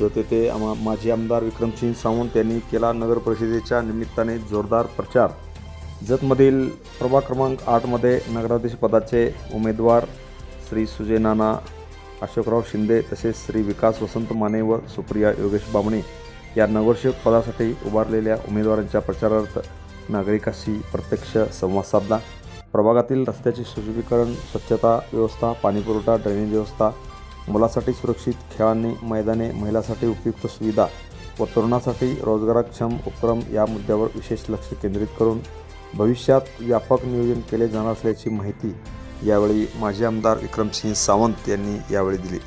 जत तेथे आमा माजी आमदार विक्रमसिंह सावंत यांनी केला नगर परिषदेच्या निमित्ताने जोरदार प्रचार. जतमधील प्रभाग क्रमांक आठमध्ये नगराध्यक्ष पदाचे उमेदवार श्री सुजय नाना अशोकराव शिंदे तसेच श्री विकास वसंत माने व सुप्रिया योगेश बामणे या नगरसेवक पदासाठी उभारलेल्या उमेदवारांच्या प्रचारार्थ नागरिकांशी प्रत्यक्ष संवाद साधला. प्रभागातील रस्त्याचे सुशुभीकरण स्वच्छता व्यवस्था पाणीपुरवठा ड्रेनेज व्यवस्था मुलासाठी सुरक्षित खेळांनी मैदाने महिलांसाठी उपयुक्त सुविधा व तरुणासाठी रोजगारक्षम उपक्रम या मुद्द्यावर विशेष लक्ष केंद्रित करून भविष्यात व्यापक नियोजन केले जाणार असल्याची माहिती यावेळी माजी आमदार विक्रमसिंह सावंत यांनी यावेळी दिली.